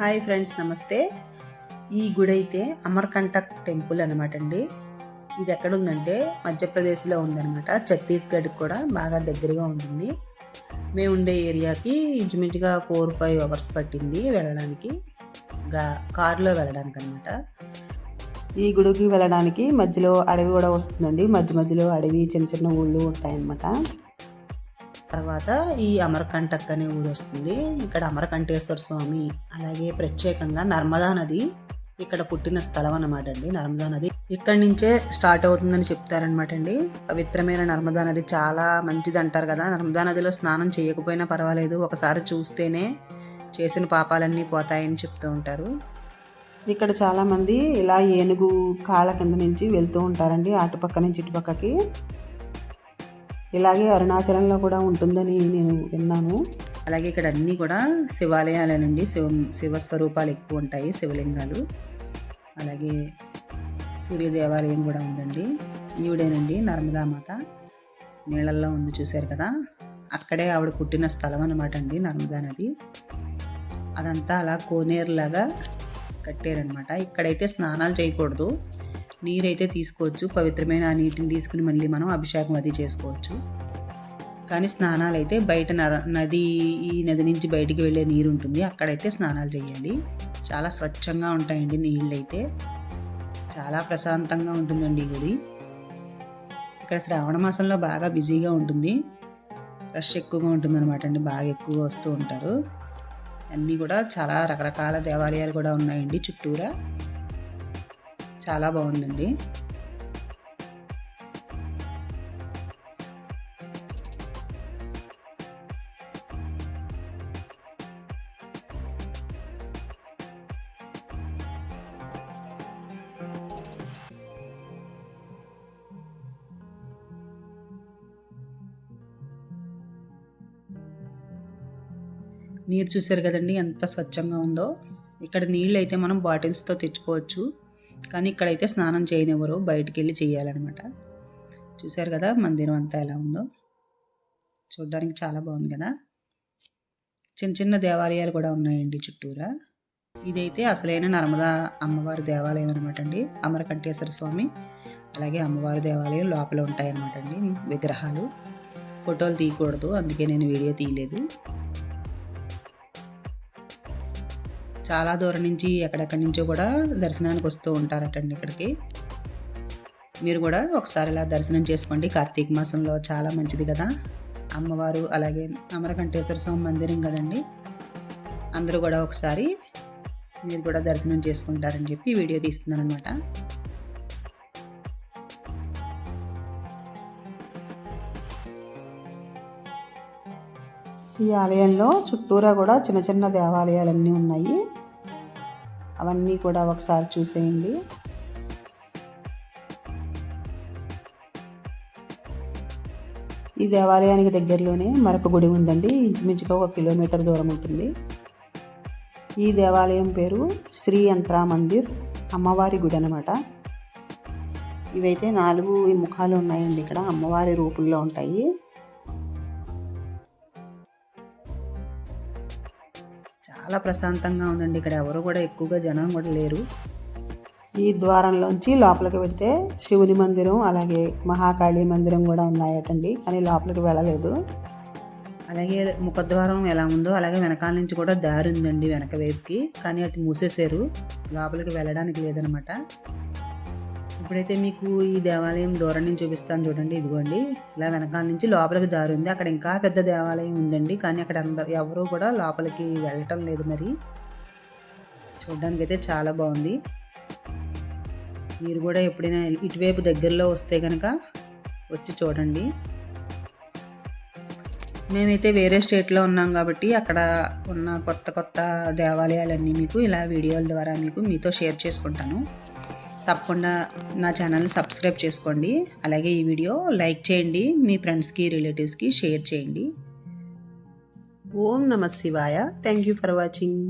Hi friends నమస్తే. ఈ గుడి అయితే అమర్కంటక్ టెంపుల్ అనమాట అండి. ఇది ఎక్కడ ఉందంటే మధ్యప్రదేశ్లో ఉందన్నమాట. ఛత్తీస్గఢ్కి కూడా బాగా దగ్గరగా ఉంటుంది. మేము ఉండే ఏరియాకి ఇంచుమించుగా ఫోర్ ఫైవ్ అవర్స్ పట్టింది వెళ్ళడానికి. గా కారులో వెళ్ళడానికి అనమాట ఈ గుడికి వెళ్ళడానికి మధ్యలో అడవి కూడా వస్తుందండి. మధ్య మధ్యలో అడవి చిన్న చిన్న ఊళ్ళు ఉంటాయన్నమాట. తర్వాత ఈ అమరకంటక్ అనే ఊరు వస్తుంది. ఇక్కడ అమరకంఠేశ్వర స్వామి అలాగే ప్రత్యేకంగా నర్మదా నది ఇక్కడ పుట్టిన స్థలం అన్నమాట అండి నర్మదా నది. ఇక్కడి నుంచే స్టార్ట్ అవుతుందని చెప్తారనమాట అండి. పవిత్రమైన నర్మదా నది చాలా మంచిది అంటారు కదా. నర్మదా నదిలో స్నానం చేయకపోయినా పర్వాలేదు. ఒకసారి చూస్తేనే చేసిన పాపాలన్నీ పోతాయని చెప్తూ ఉంటారు. ఇక్కడ చాలామంది ఇలా ఏనుగు కాళ్ళ కింద నుంచి వెళ్తూ ఉంటారండి. అటుపక్క నుంచి ఇటుపక్కకి. ఇలాగే అరుణాచలంలో కూడా ఉంటుందని నేను విన్నాను. అలాగే ఇక్కడ అన్నీ కూడా శివాలయాలేనండి. శివ శివస్వరూపాలు ఎక్కువ ఉంటాయి శివలింగాలు. అలాగే సూర్య దేవాలయం కూడా ఉందండి. ఈవిడేనండి నర్మదామాత నీళ్ళల్లో ఉంది చూశారు కదా. అక్కడే ఆవిడ పుట్టిన స్థలం అనమాట అండి నర్మదా నది. అదంతా అలా కోనేరులాగా కట్టారనమాట ఇక్కడైతే స్నానాలు చేయకూడదు. నీరైతే తీసుకోవచ్చు పవిత్రమైన ఆ నీటిని తీసుకుని మళ్ళీ మనం అభిషేకం అది చేసుకోవచ్చు. కానీ స్నానాలు అయితే బయట నది ఈ నది నుంచి బయటికి వెళ్ళే నీరు ఉంటుంది అక్కడైతే స్నానాలు చేయాలి చాలా స్వచ్ఛంగా ఉంటాయండి నీళ్ళు అయితే చాలా ప్రశాంతంగా ఉంటుందండి ఈ గుడి. ఇక్కడ శ్రావణ మాసంలో బాగా బిజీగా ఉంటుంది. రష్ ఎక్కువగా ఉంటుంది అనమాట అండి. బాగా ఎక్కువగా వస్తూ ఉంటారు. అన్నీ కూడా చాలా రకరకాల దేవాలయాలు కూడా ఉన్నాయండి చుట్టూరా. చాలా బాగుందండి. నీరు చూసారు కదండి ఎంత స్వచ్ఛంగా ఉందో. ఇక్కడ నీళ్ళు అయితే మనం బాటిల్స్తో తెచ్చుకోవచ్చు. కానీ ఇక్కడైతే స్నానం చేయనివ్వరు బయటికి వెళ్ళి చేయాలన్నమాట. చూశారు కదా మందిరం అంతా ఎలా ఉందో? చూడడానికి చాలా బాగుంది కదా? చిన్న చిన్న దేవాలయాలు కూడా ఉన్నాయండి చుట్టూరా. ఇదైతే అసలైన నర్మదా అమ్మవారి దేవాలయం అనమాట అండి. అమరకంఠేశ్వర స్వామి అలాగే అమ్మవారి దేవాలయం లోపల ఉంటాయన్నమాట అండి విగ్రహాలు. ఫోటోలు తీయకూడదు అందుకే నేను వీడియో తీయలేదు. చాలా దూరం నుంచి ఎక్కడెక్కడి నుంచో కూడా దర్శనానికి వస్తూ ఉంటారటండి ఇక్కడికి. మీరు కూడా ఒకసారి ఇలా దర్శనం చేసుకోండి. కార్తీక మాసంలో చాలా మంచిది కదా. అమ్మవారు అలాగే అమరకంఠేశ్వర స్వామి మందిరం కదండి. అందరూ కూడా ఒకసారి మీరు కూడా దర్శనం చేసుకుంటారని చెప్పి వీడియో తీస్తున్నాను అనమాట ఈ ఆలయంలో చుట్టూరా కూడా చిన్న చిన్న దేవాలయాలన్నీ ఉన్నాయి. అవన్నీ కూడా ఒకసారి చూసేయండి. ఈ దేవాలయానికి దగ్గరలోనే మరొక గుడి ఉందండి. ఇంచుమించుగా ఒక కిలోమీటర్ దూరం ఉంటుంది. ఈ దేవాలయం పేరు శ్రీ యంత్రా మందిర్ అమ్మవారి గుడి అనమాట ఇవైతే నాలుగు ముఖాలు ఉన్నాయండి ఇక్కడ. అమ్మవారి రూపుల్లో ఉంటాయి. చాలా ప్రశాంతంగా ఉందండి. ఇక్కడ ఎవరు కూడా ఎక్కువగా జనం కూడా లేరు. ఈ ద్వారంలోంచి లోపలికి వెళ్తే శివుని మందిరం అలాగే మహాకాళి మందిరం కూడా ఉన్నాయటండి కానీ లోపలికి వెళ్ళలేదు. అలాగే ముఖద్వారం ఎలా ఉందో అలాగే వెనకాల నుంచి కూడా దారి ఉందండి వెనక వైపుకి కానీ అటు మూసేశారు. లోపలికి వెళ్ళడానికి లేదనమాట. ఇప్పుడైతే మీకు ఈ దేవాలయం దూరం నుంచి చూపిస్తాను చూడండి ఇదిగోండి. ఇలా వెనకాల నుంచి లోపలికి దారి ఉంది. అక్కడ ఇంకా పెద్ద దేవాలయం ఉందండి. కానీ అక్కడ అందరు ఎవరు కూడా లోపలికి వెళ్ళటం లేదు మరి. చూడడానికి అయితే చాలా బాగుంది. మీరు కూడా ఎప్పుడైనా ఇటువైపు దగ్గరలో వస్తే కనుక వచ్చి చూడండి. మేమైతే వేరే స్టేట్లో ఉన్నాం కాబట్టి అక్కడ ఉన్న కొత్త కొత్త దేవాలయాలన్నీ మీకు ఇలా వీడియోల ద్వారా మీకు మీతో షేర్ చేసుకుంటాను. తప్పకుండా నా ఛానల్ని సబ్స్క్రైబ్ చేసుకోండి. అలాగే ఈ వీడియో లైక్ చేయండి. మీ ఫ్రెండ్స్కి రిలేటివ్స్కి షేర్ చేయండి. ఓం నమ శివాయ. Thank you for watching.